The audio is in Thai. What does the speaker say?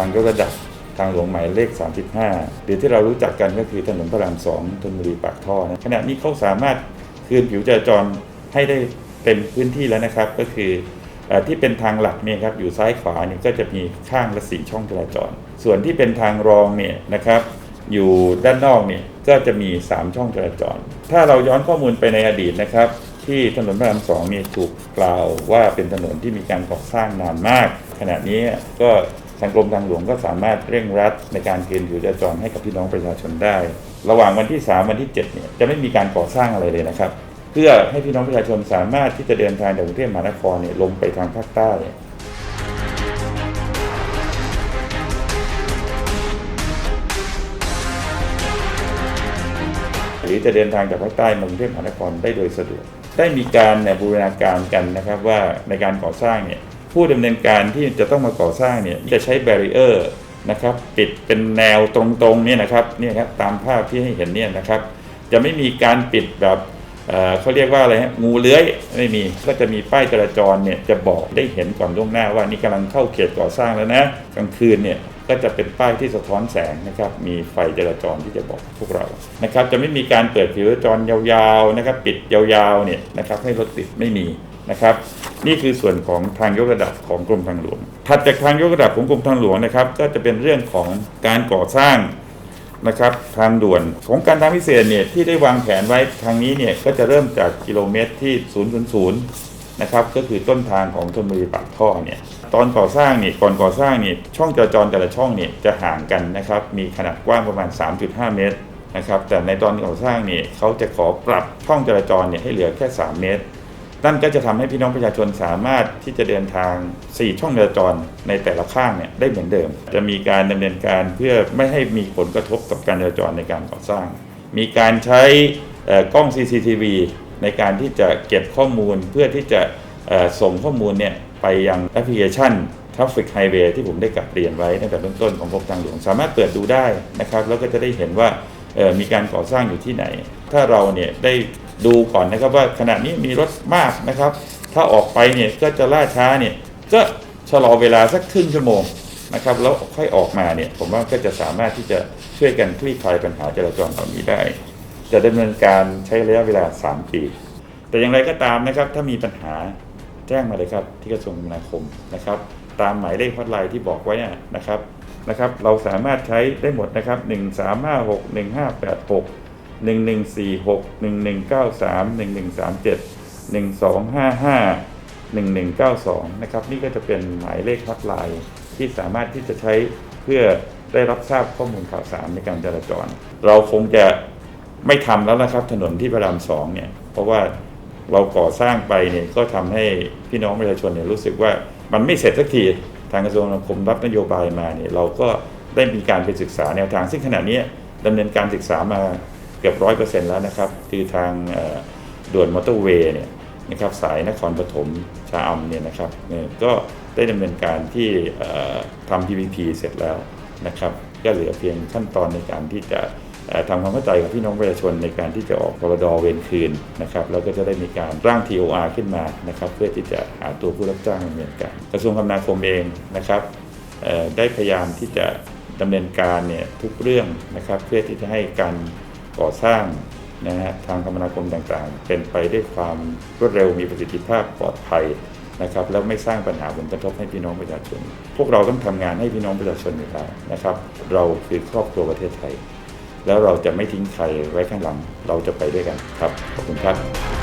างยกระดับทางหลวงหมายเลข 35 หรือที่เรารู้จักกันก็คือถนนพระราม2ธนบุรีปากท่อนะขณะนี้เขาสามารถคืนผิวจราจรให้ได้เต็มพื้นที่แล้วนะครับ ก็คืออที่เป็นทางหลักเนี่ยครับอยู่ซ้ายขวาเนี่ยก็จะมีข้างละสี่ช่องจราจร ส่วนที่เป็นทางรองเนี่ยนะครับอยู่ด้านนอกเนี่ยก็จะมี 3 ช่องจราจร ถ้าเราย้อนข้อมูลไปในอดีตนะครับ ที่ถนนพระรามสองเนี่ถูกกล่าวว่าเป็นถนนที่มีการก่อสร้างนานมาก ขณะนี้ก็ ทางกรมทางหลวงก็สามารถเร่งรัดในการคืนผิวจราจรให้กับพี่น้องประชาชนได้ ระหว่างวันที่ 3 วันที่7เนี่ยจะไม่มีการก่อสร้างอะไรเลยนะครับ เพื่อให้พี่น้องประชาชนสามารถที่จะเดินทางจากกรุงเทพมหานครเนี่ยลงไปทางภาคใต้หรือจะเดินทางจากภาคใต้มากรุงเทพมหานครได้โดยสะดวก ได้มีการบูรณาการกันนะครับว่าในการก่อสร้างเนี่ย ผู้ดำเนินการที่จะต้องมาก่อสร้างเนี่ยจะใช้แบรีเออร์นะครับปิดเป็นแนวตรงๆเนี่ยนะครับเนี่ยครับตามภาพที่ให้เห็นเนี่ยนะครับจะไม่มีการปิดแบบเขาเรียกว่าอะไรฮะงูเลื้อยไม่มีก็จะมีป้ายจราจรเนี่ยจะบอกได้เห็นก่อนล่วงหน้าว่านี่กำลังเข้าเขตก่อสร้างแล้วนะกลางคืนเนี่ยก็จะเป็นป้ายที่สะท้อนแสงนะครับมีไฟจราจรที่จะบอกพวกเรานะครับจะไม่มีการเปิดผิวจราจรยาวๆนะครับปิดยาวๆเนี่ยนะครับให้รถติดไม่มี นะครับ นี่คือส่วนของทางยกระดับของกรมทางหลวง ถัดจากทางยกระดับของกรมทางหลวงนะครับ ก็จะเป็นเรื่องของการก่อสร้างนะครับทางด่วนของการทางพิเศษเนี่ยที่ได้วางแผนไว้ทางนี้เนี่ยก็จะเริ่มจากกิโลเมตรที่ 000นะครับก็คือต้นทางของธนบุรีปากท่อเนี่ยตอนก่อสร้างเนี่ยก่อนก่อสร้างเนี่ยช่องจราจรแต่ละช่องเนี่ยจะห่างกันนะครับมีขนาดกว้างประมาณ 3.5 เมตรนะครับแต่ในตอนก่อสร้างเนี่ยเขาจะขอปรับช่องจราจรเนี่ยให้เหลือแค่ 3 เมตร นั่นก็จะทำให้พี่น้องประชาชนสามารถที่จะเดินทาง 4 ช่องจราจรในแต่ละข้างเนี่ยได้เหมือนเดิม จะมีการดำเนินการเพื่อไม่ให้มีผลกระทบกับการจราจรในการก่อสร้าง มีการใช้กล้อง CCTV ในการที่จะเก็บข้อมูลเพื่อที่จะส่งข้อมูลเนี่ยไปยังแอปพลิเคชัน Traffic Highway ที่ผมได้กลับเรียนไว้ตั้งแต่เบื้องต้นของกรมทางหลวง สามารถเปิดดูได้นะครับ แล้วก็จะได้เห็นว่ามีการก่อสร้างอยู่ที่ไหน ถ้าเราเนี่ยได้ ดูก่อนนะครับว่าขณะนี้มีรถมากนะครับ ถ้าออกไปเนี่ยก็จะล่าช้าเนี่ยก็ชะลอเวลาสักครึ่งชั่วโมงนะครับแล้วค่อยออกมาเนี่ยผมว่าก็จะสามารถที่จะช่วยกันคลี่คลายปัญหาจราจรเหล่านี้ได้ จะดำเนินการใช้ระยะเวลา 3 ปี แต่อย่างไรก็ตามนะครับ ถ้ามีปัญหาแจ้งมาเลยครับ ที่กระทรวงคมนาคมนะครับ ตามหมายเลขฮอตไลน์ที่บอกไว้นะครับนะครับ เราสามารถใช้ได้หมดนะครับ 1 3 5 6 1 5 8 6 1 1 4 6 1 1 9 3 1 1 3 7 1 2 5 5 1 1 9 2 นะครับ นี่ก็จะเป็นหมายเลขฮอตไลน์ที่สามารถที่จะใช้เพื่อได้รับทราบข้อมูลข่าวสารในการจราจร เราคงจะไม่ทำแล้วนะครับ ถนนที่พระรามสองเนี่ย เพราะว่าเราก่อสร้างไปเนี่ยก็ทำให้พี่น้องประชาชนเนี่ยรู้สึกว่ามันไม่เสร็จสักทีทางกระทรวงคมนาคมรับนโยบายมาเนี่ยเราก็ได้มีการไปศึกษาแนวทางซึ่งขณะนี้ดำเนินการศึกษามา เกือบร้อยเปอร์เซ็นต์แล้วนะครับ คือทางด่วนมอเตอร์เวย์เนี่ยนะครับสายนครปฐมชะอำเนี่ยนะครับก็ได้ดำเนินการที่ทำ PPP เสร็จแล้วนะครับก็เหลือเพียงขั้นตอนในการที่จะทำความเข้าใจกับพี่น้องประชาชนในการที่จะออกพรดเวรคืนนะครับแล้วก็จะได้มีการร่าง TOR ขึ้นมานะครับเพื่อที่จะหาตัวผู้รับจ้างดำเนินการกระทรวงคมนาคมเองนะครับได้พยายามที่จะดำเนินการเนี่ยทุกเรื่องนะครับเพื่อที่จะให้การ ก่อสร้างนะฮะทางคมนาคมต่างๆ เป็นไปด้วยความรวดเร็วมีประสิทธิภาพปลอดภัยนะครับแล้วไม่สร้างปัญหาผลกระทบให้พี่น้องประชาชน พวกเราต้องทำงานให้พี่น้องประชาชนอยู่แล้วนะครับ เราคือครอบครัวประเทศไทย แล้วเราจะไม่ทิ้งใครไว้ข้างหลังเราจะไปด้วยกันครับขอบคุณครับ